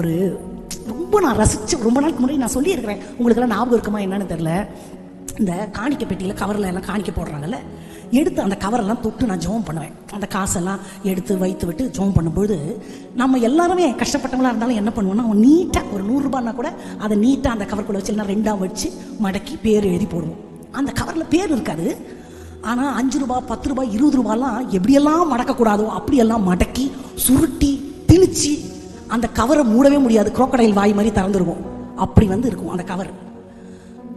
ஒரு ரொம்ப நான் ரசித்து ரொம்ப நாளுக்கு முன்னாடி நான் சொல்லியிருக்கிறேன். உங்களுக்கெல்லாம் ஞாபகம் இருக்குமா என்னன்னு தெரில இந்த காணிக்க பெட்டியில் கவரில் எல்லாம் காணிக்க போடுறாங்கல்ல. எடுத்து அந்த கவரெல்லாம் தொட்டு நான் ஜோம் பண்ணுவேன். அந்த காசெல்லாம் எடுத்து வைத்து விட்டு ஜோம் பண்ணும்பொழுது நம்ம எல்லாருமே கஷ்டப்பட்டவங்களா இருந்தாலும் என்ன பண்ணுவோம்னா நீட்டாக ஒரு நூறுரூபான்னா கூட அதை நீட்டாக அந்த கவருக்குள்ளே வச்சு இல்லைன்னா ரெண்டாக வச்சு மடக்கி பேர் எழுதி போடுவோம். அந்த கவரில் பேர் இருக்காது. ஆனால் அஞ்சு ரூபா பத்து ரூபா இருபது ரூபாலாம் எப்படியெல்லாம் மடக்கக்கூடாதோ அப்படியெல்லாம் மடக்கி சுருட்டி திணிச்சு அந்த கவரை மூடவே முடியாது. குரோக்கடைல் வாய் மாதிரி திறந்துருக்கும் அப்படி வந்து இருக்கும் அந்த கவர்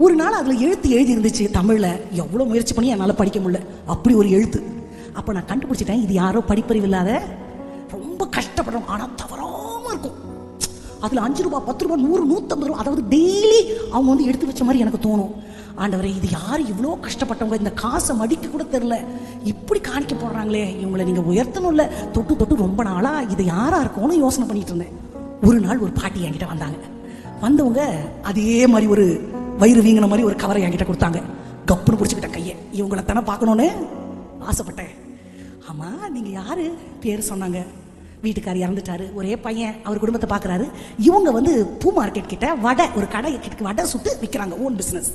ஒரு நாள் அதில் எழுத்து எழுதி இருந்துச்சு தமிழில். எவ்வளோ முயற்சி பண்ணி என்னால் படிக்க முடியல. அப்படி ஒரு எழுத்து. அப்போ நான் கண்டுபிடிச்சிட்டேன் இது யாரோ படிப்பறிவு இல்லாத ரொம்ப கஷ்டப்படுறோம் ஆனால் தவறாமல் இருக்கும். அதில் அஞ்சு ரூபா பத்து ரூபா நூறு நூற்றம்பது ரூபா அதாவது டெய்லி அவங்க வந்து எடுத்து வச்ச மாதிரி எனக்கு தோணும். ஆண்டவரே இது யார் இவ்வளோ கஷ்டப்பட்டவங்க? இந்த காசை மடிக்க கூட தெரில இப்படி காணிக்க போடுறாங்களே இவங்களை நீங்கள் உயர்த்தணும்ல. தொட்டு தொட்டு ரொம்ப நாளாக இது யாராக இருக்கும்னு யோசனை பண்ணிட்டு இருந்தேன். ஒரு நாள் ஒரு பாட்டி என்கிட்ட வந்தாங்க. வந்தவங்க அதே மாதிரி ஒரு வயிறு வீங்கின மாதிரி ஒரு கவரை என்கிட்ட கொடுத்தாங்க. கப்புன்னு பிடிச்சிக்கிட்டேன் கையை. இவங்களை தானே பார்க்கணுன்னு ஆசைப்பட்டேன். ஆமாம் நீங்கள் யார்? பேர் சொன்னாங்க. வீட்டுக்கார் இறந்துட்டாரு. ஒரே பையன். அவர் குடும்பத்தை பார்க்குறாரு. இவங்க வந்து பூ மார்க்கெட் கிட்ட வடை ஒரு கடை கிட்ட வடை சுட்டு விற்கிறாங்க ஓன் பிஸ்னஸ்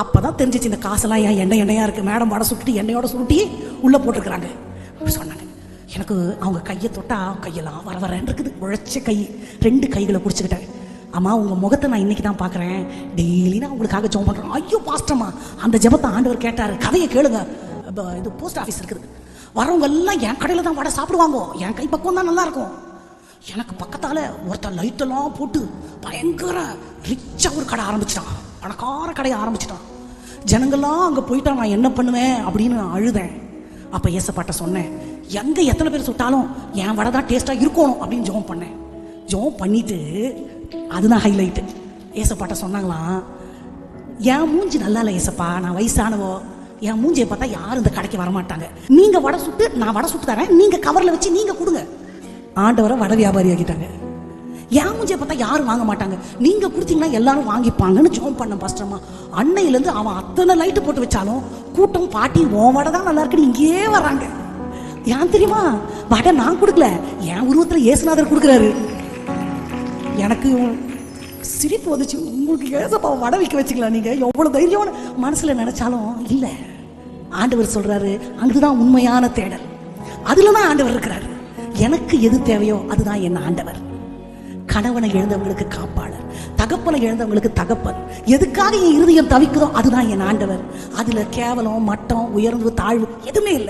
அப்பதான் தெரிஞ்சிச்சு இந்த காசெல்லாம் ஏன் எண்ணெய் எண்ணெயாக இருக்குது மேடம் வடை சுட்டு எண்ணெயோட சுருட்டி உள்ளே போட்டிருக்கிறாங்க. அப்படி சொன்னாங்க. எனக்கு அவங்க கையை தொட்டா கையெல்லாம் வர வரேன் இருக்குது. உழைச்ச கை. ரெண்டு கைகளை பிடிச்சிக்கிட்டேன். அம்மா உங்கள் முகத்தை நான் இன்னைக்கு தான் பார்க்குறேன். டெய்லி நான் உங்களுக்காக ஜோம் பண்ணுறேன் ஐயோ பாஸ்டம்மா அந்த ஜெபத்தை ஆண்டவர் கேட்டார். கதையை கேளுங்க. இது போஸ்ட் ஆஃபீஸ் இருக்குது. வரவங்க எல்லாம் என் கடையில் தான் வடை சாப்பிடுவாங்க. என் கை பக்கம் தான் நல்லா இருக்கும். எனக்கு பக்கத்தால் ஒருத்தன் லைட்டெல்லாம் போட்டு பயங்கர ரிச்சாக ஒரு கடை ஆரம்பிச்சிட்டான். பணக்கார கடையை ஆரம்பிச்சிட்டான். ஜனங்கள்லாம் அங்கே போயிட்டா நான் என்ன பண்ணுவேன் அப்படின்னு நான் அழுதேன். அப்போ ஏசப்பாட்ட சொன்னேன் எங்கே எத்தனை பேர் சுட்டாலும் என் வடை தான் டேஸ்ட்டாக இருக்கணும் அப்படின்னு ஜோம் பண்ணேன். ஜோம் பண்ணிட்டு அதுதான் ஹைலைட்டு ஏசப்பாட்ட சொன்னாங்களாம் என் மூஞ்சி நல்லா இல்லை ஏசப்பா நான் வயசானவோ? என் மூஞ்சியை பார்த்தா யாரும் இந்த கடைக்கு வரமாட்டாங்க. நீங்கள் வடை சுட்டு நான் வடை சுட்டு தரேன். நீங்கள் கவரில் வச்சு நீங்கள் கொடுங்க. ஆண்டவரை வடை வியாபாரி ஆகிட்டாங்க என் மூஞ்சியை பார்த்தா யாரும் வாங்க மாட்டாங்க. நீங்க கொடுத்தீங்கன்னா எல்லாரும் வாங்கிப்பாங்கன்னு ஜோம் பண்ண பஸ்டமா அன்னையிலேருந்து அவன் அத்தனை லைட்டு போட்டு வச்சாலும் கூட்டம் பாட்டி உன் வடை தான் நல்லா இருக்குன்னு இங்கேயே வர்றாங்க. ஏன் தெரியுமா? வடை நான் கொடுக்கல. என் உருவத்தில் ஏசுநாதர் கொடுக்குறாரு. எனக்கு சிரிப்பு வந்துச்சு. உங்களுக்கு ஏசப்பா வடை விற்க வச்சுக்கலாம் நீங்கள் எவ்வளோ தைரியம்னு மனசில் நினச்சாலும் இல்லை. ஆண்டவர் சொல்கிறாரு அங்குதான் உண்மையான தேடல். அதில் தான் ஆண்டவர் இருக்கிறாரு. எனக்கு எது தேவையோ அதுதான் என் ஆண்டவர். கணவனை இழந்தவங்களுக்கு காப்பாளர் தகப்பனை இழந்தவங்களுக்கு தகப்பன். எதுக்காக என் இருதயம் தவிக்குதோ அதுதான் என் ஆண்டவர். அதுல கேவலம் மட்டம் உயர்வு தாழ்வு எதுவுமே இல்லை.